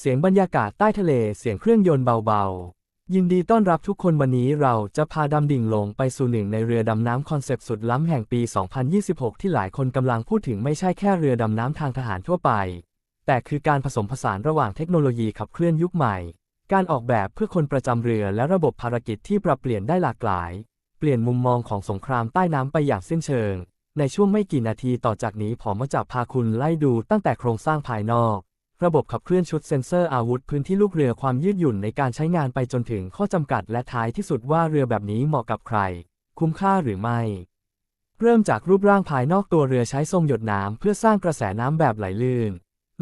เสียงบรรยากาศใต้ทะเลเสียงเครื่องยนต์เบาๆ ยินดีต้อนรับทุกคนวันนี้เราจะพาดำดิ่งลงไปสู่หนึ่งในเรือดำน้ำคอนเซปต์สุดล้ำแห่งปี 2026 ที่หลายคนกำลังพูดถึงไม่ใช่แค่เรือดำน้ำทางทหารทั่วไป แต่คือการผสมผสานระหว่างเทคโนโลยีขับเคลื่อนยุคใหม่ การออกแบบเพื่อคนประจำเรือและระบบภารกิจที่ปรับเปลี่ยนได้หลากหลาย เปลี่ยนมุมมองของสงครามใต้น้ำไปอย่างสิ้นเชิง ในช่วงไม่กี่นาทีต่อจากนี้ผมจะพาคุณไล่ดูตั้งแต่โครงสร้างภายนอก ระบบขับเคลื่อนชุดเซ็นเซอร์อาวุธพื้นที่ลูกเรือความยืดหยุ่นในการใช้งานไปจนถึงข้อจำกัดและท้ายที่สุดว่าเรือแบบนี้เหมาะกับใคร คุ้มค่าหรือไม่ เริ่มจากรูปร่างภายนอกตัวเรือใช้ทรงหยดน้ำเพื่อสร้างกระแสน้ำแบบไหลลื่น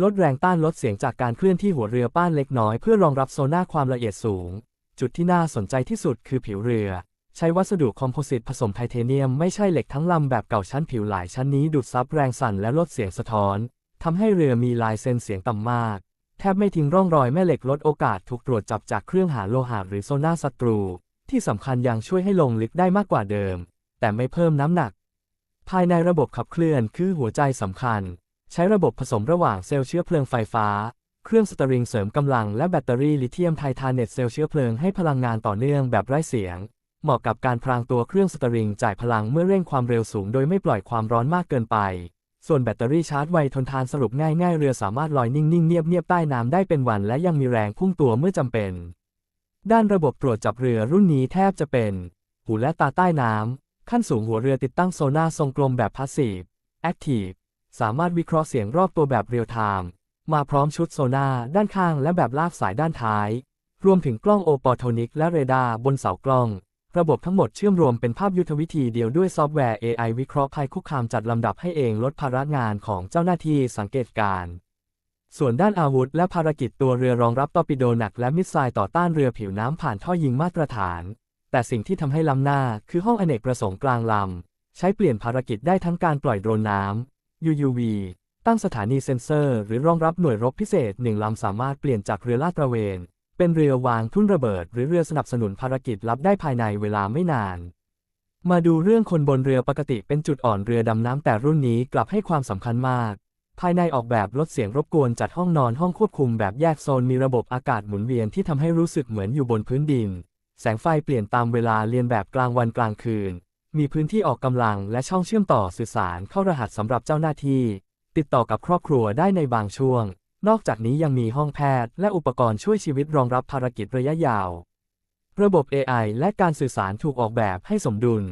ลดแรงต้านลดเสียงจากการเคลื่อนที่หัวเรือป้านเล็กน้อยเพื่อรองรับโซน่าความละเอียดสูง จุดที่น่าสนใจที่สุดคือผิวเรือ ใช้วัสดุคอมโพสิตผสมไทเทเนียมไม่ใช่เหล็กทั้งลำแบบเก่าชั้นผิวหลายชั้นนี้ดูดซับแรงสั่นและลดเสียงสะท้อน ทำให้เรือมีลายเส้นเสียงต่ำมาก แทบไม่ทิ้งร่องรอยแม่เหล็กลดโอกาสถูกตรวจจับจากเครื่องหาโลหะหรือโซน่าศัตรู ที่สำคัญยังช่วยให้ลงลึกได้มากกว่าเดิม แต่ไม่เพิ่มน้ำหนัก ภายในระบบขับเคลื่อนคือหัวใจสำคัญ ใช้ระบบผสมระหว่างเซลล์เชื้อเพลิงไฟฟ้า เครื่องสตอริงเสริมกำลังและแบตเตอรี่ลิเธียมไททาเนตเซลล์เชื้อเพลิงให้พลังงานต่อเนื่องแบบไร้เสียง เหมาะกับการพรางตัวเครื่องสตอริงจ่ายพลังเมื่อเร่งความเร็วสูง โดยไม่ปล่อยความร้อนมากเกินไป ส่วนแบตเตอรี่ชาร์จไวทนทานสรุปง่ายๆ เรือสามารถลอยนิ่งๆ เงียบๆ ใต้น้ำได้เป็นวัน และยังมีแรงพุ่งตัวเมื่อจำเป็น ด้านระบบตรวจจับเรือรุ่นนี้แทบจะเป็น หูและตาใต้น้ำ ขั้นสูงหัวเรือติดตั้งโซน่าทรงกลมแบบพาสซีฟแอคทีฟสามารถวิเคราะห์เสียงรอบตัวแบบเรียลไทม์มาพร้อมชุดโซน่าด้านข้างและแบบลากสายด้านท้าย รวมถึงกล้องโอปอโทนิกและเรดาร์บนเสากล้อง ระบบทั้งหมดเชื่อมรวมเป็นภาพยุทธวิธีเดียวด้วยซอฟต์แวร์ AI วิเคราะห์ภัยคุกคามจัดลำดับให้เองลดภาระงานของเจ้าหน้าที่สังเกตการณ์ส่วนด้านอาวุธและภารกิจตัวเรือรองรับตอร์ปิโดหนักและมิสไซล์ต่อต้านเรือผิวน้ำผ่านท่อยิงมาตรฐาน แต่สิ่งที่ทำให้ล้ำหน้าคือห้องอเนกประสงค์กลางลำ ใช้เปลี่ยนภารกิจได้ทั้งการปล่อยโดรนน้ำ UUV ตั้งสถานีเซ็นเซอร์ หรือรองรับหน่วยรบพิเศษหนึ่งลำสามารถเปลี่ยนจากเรือลาดตระเวน เป็นเรือวางทุ่นระเบิด หรือเรือสนับสนุนภารกิจลับได้ภายในเวลาไม่นาน มาดูเรื่องคนบนเรือปกติเป็นจุดอ่อนเรือดำน้ำแต่รุ่นนี้กลับให้ความสำคัญมาก ภายในออกแบบลดเสียงรบกวนจัดห้องนอนห้องควบคุมแบบแยกโซนมีระบบอากาศหมุนเวียนที่ทำให้รู้สึกเหมือนอยู่บนพื้นดิน แสงไฟเปลี่ยนตามเวลาเรียนแบบกลางวันกลางคืน มีพื้นที่ออกกำลังและช่องเชื่อมต่อสื่อสารเข้ารหัสสำหรับเจ้าหน้าที่ ติดต่อกับครอบครัวได้ในบางช่วง นอกจากนี้ยังมีห้องแพทย์ และอุปกรณ์ช่วยชีวิตรองรับภารกิจระยะยาว ระบบ AI และการสื่อสารถูกออกแบบให้สมดุล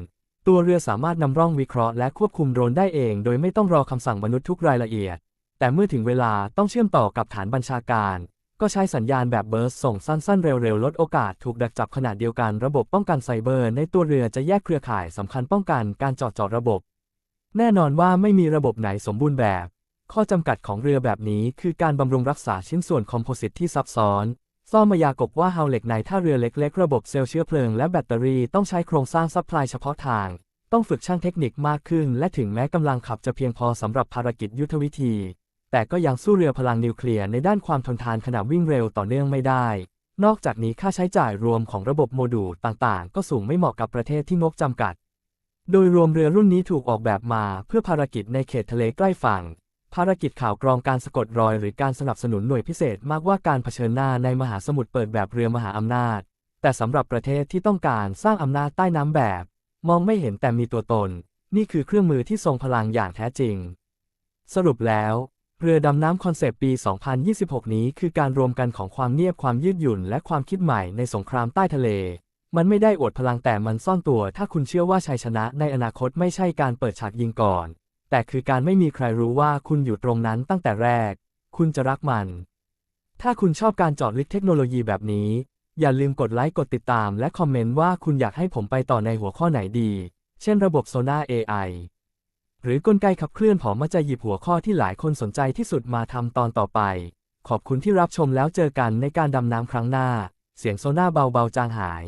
ตัวเรือสามารถนำร่องวิเคราะห์และควบคุมโดรนได้เอง โดยไม่ต้องรอคำสั่งมนุษย์ทุกรายละเอียด แต่เมื่อถึงเวลาต้องเชื่อมต่อกับฐานบัญชาการ ก็ใช้สัญญาณแบบเบิร์สส่งสั้นๆ เร็วๆ ลดโอกาสถูกดักจับขณะเดียวกัน ระบบป้องกันไซเบอร์ ในตัวเรือจะแยกเครือข่ายสำคัญป้องกันการจอดจอดระบบ แน่นอนว่าไม่มีระบบไหนสมบูรณ์แบบ ข้อจำกัดของเรือแบบนี้คือการบำรุงรักษาชิ้นส่วนคอมโพสิตที่ซับซ้อนซ่อมมายากบว่าเฮาเหล็กในท่าเรือเล็กๆ ระบบเซลล์เชื้อเพลิงและแบตเตอรี่ต้องใช้โครงสร้างซัพพลายเฉพาะทาง ต้องฝึกช่างเทคนิคมากขึ้น และถึงแม้กำลังขับจะเพียงพอสำหรับภารกิจยุทธวิธี แต่ก็ยังสู้เรือพลังนิวเคลียร์ในด้านความทนทานขณะวิ่งเร็วต่อเนื่องไม่ได้ นอกจากนี้ค่าใช้จ่ายรวมของระบบโมดูลต่างๆ ก็สูงไม่เหมาะกับประเทศที่งบจำกัด โดยรวมเรือรุ่นนี้ถูกออกแบบมาเพื่อภารกิจในเขตทะเลใกล้ฝั่ง ภารกิจข่าวกรองการสะกดรอยหรือการสนับสนุนหน่วยพิเศษมากว่าการเผชิญหน้าในมหาสมุทรเปิดแบบเรือมหาอำนาจ แต่สำหรับประเทศที่ต้องการสร้างอำนาจใต้น้ำแบบ มองไม่เห็นแต่มีตัวตน นี่คือเครื่องมือที่ทรงพลังอย่างแท้จริง สรุปแล้ว เรือดำน้ำคอนเซปต์ปี 2026 นี้คือการรวมกันของความเงียบความยืดหยุ่น และความคิดใหม่ในสงครามใต้ทะเล มันไม่ได้อวดพลังแต่มันซ่อนตัว ถ้าคุณเชื่อว่าชัยชนะในอนาคตไม่ใช่การเปิดฉากยิงก่อน แต่คือการไม่มีใครรู้ว่าคุณอยู่ตรงนั้นตั้งแต่แรก คุณจะรักมัน ถ้าคุณชอบการจอดลึกเทคโนโลยีแบบนี้ อย่าลืมกดไลค์กดติดตามและคอมเมนต์ว่าคุณอยากให้ผมไปต่อในหัวข้อไหนดี เช่นระบบโซน่า AI หรือกลไกขับเคลื่อนผมมาจะหยิบหัวข้อที่หลายคนสนใจที่สุดมาทำตอนต่อไป ขอบคุณที่รับชมแล้วเจอกันในการดำน้ำครั้งหน้า เสียงโซน่าเบาๆจางหาย